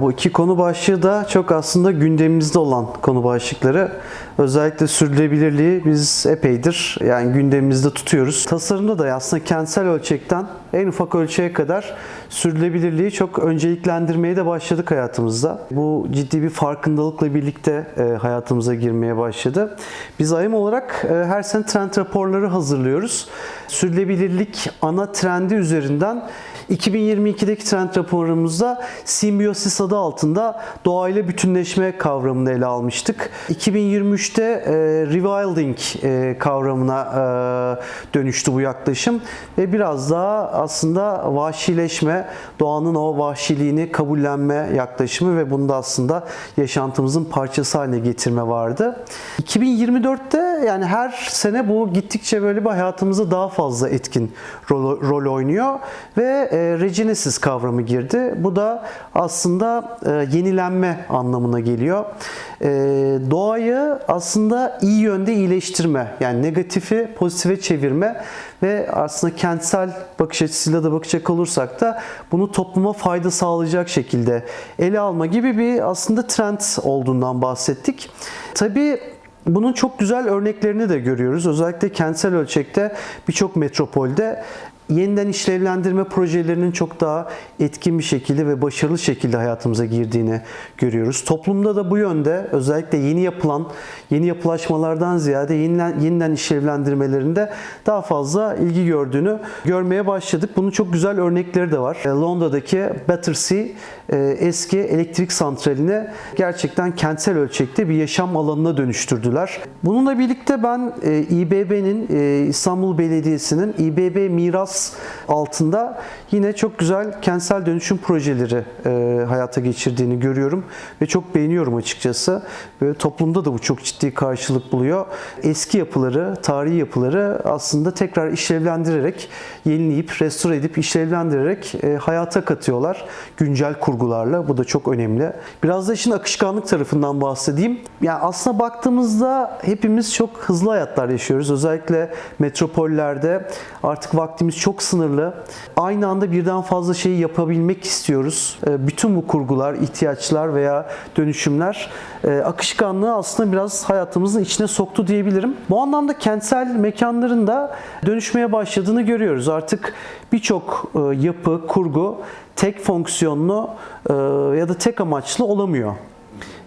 Bu iki konu başlığı da çok aslında gündemimizde olan konu başlıkları. Özellikle sürdürülebilirliği biz epeydir yani gündemimizde tutuyoruz. Tasarımda da aslında kentsel ölçekten en ufak ölçeğe kadar sürdürülebilirliği çok önceliklendirmeye de başladık hayatımızda. Bu ciddi bir farkındalıkla birlikte e, hayatımıza girmeye başladı. Biz AYM olarak e, her sene trend raporları hazırlıyoruz. Sürdürülebilirlik ana trendi üzerinden 2022'deki trend raporumuzda simbiyosis adı altında doğayla bütünleşme kavramını ele almıştık. 2023'te e, rewilding e, kavramına e, dönüştü bu yaklaşım ve biraz daha aslında vahşileşme, doğanın o vahşiliğini kabullenme yaklaşımı ve bunu da aslında yaşantımızın parçası haline getirme vardı. 2024'te yani her sene bu gittikçe böyle bir hayatımıza daha fazla etkin rol, rol oynuyor ve e, regenesis kavramı girdi. Bu da aslında e, yenilenme anlamına geliyor. E, doğayı aslında iyi yönde iyileştirme, yani negatifi pozitife çevirme ve aslında kentsel bakış açısıyla da bakacak olursak da bunu topluma fayda sağlayacak şekilde ele alma gibi bir aslında trend olduğundan bahsettik. Tabii bunun çok güzel örneklerini de görüyoruz. Özellikle kentsel ölçekte birçok metropolde yeniden işlevlendirme projelerinin çok daha etkin bir şekilde ve başarılı şekilde hayatımıza girdiğini görüyoruz. Toplumda da bu yönde özellikle yeni yapılan yeni yapılaşmalardan ziyade yeniden, yeniden işlevlendirmelerinde daha fazla ilgi gördüğünü görmeye başladık. Bunun çok güzel örnekleri de var. E, Londra'daki Battersea e, eski elektrik santralini gerçekten kentsel ölçekte bir yaşam alanına dönüştürdüler. Bununla birlikte ben e, İBB'nin İstanbul Belediyesi'nin İBB Miras altında yine çok güzel kentsel dönüşüm projeleri e, hayata geçirdiğini görüyorum ve çok beğeniyorum açıkçası. Ve toplumda da bu çok ciddi karşılık buluyor. Eski yapıları, tarihi yapıları aslında tekrar işlevlendirerek, yenileyip, restore edip işlevlendirerek e, hayata katıyorlar güncel kurgularla. Bu da çok önemli. Biraz da işin akışkanlık tarafından bahsedeyim. Yani aslında baktığımızda hepimiz çok hızlı hayatlar yaşıyoruz. Özellikle metropollerde artık vaktimiz çok sınırlı. Aynı anda birden fazla şeyi yapabilmek istiyoruz. E, Bütün bu kurgular, ihtiyaçlar veya dönüşümler e, akışkanlığı aslında biraz hayatımızın içine soktu diyebilirim. Bu anlamda kentsel mekanların da dönüşmeye başladığını görüyoruz. Artık birçok e, yapı, kurgu tek fonksiyonlu e, ya da tek amaçlı olamıyor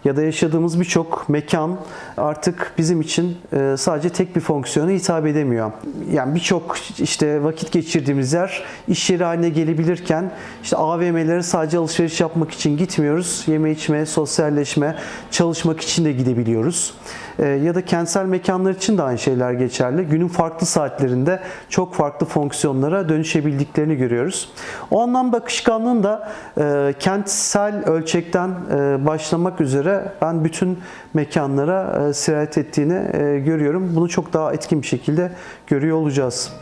ya da yaşadığımız birçok mekan artık bizim için e, sadece tek bir fonksiyona hitap edemiyor. Yani birçok işte vakit geçirdiğimiz yer iş yeri haline gelebilirken işte AVM'lere sadece alışveriş yapmak için gitmiyoruz. Yeme içme, sosyalleşme, çalışmak için de gidebiliyoruz. E, Ya da kentsel mekanlar için de aynı şeyler geçerli. Günün farklı saatlerinde çok farklı fonksiyonlara dönüşebildiklerini görüyoruz. O anlamda akışkanlığın da e, kentsel ölçekten başlamak üzere ben bütün mekanlara e, sirayet ettiğini e, görüyorum. Bunu çok daha etkin bir şekilde görüyor olacağız.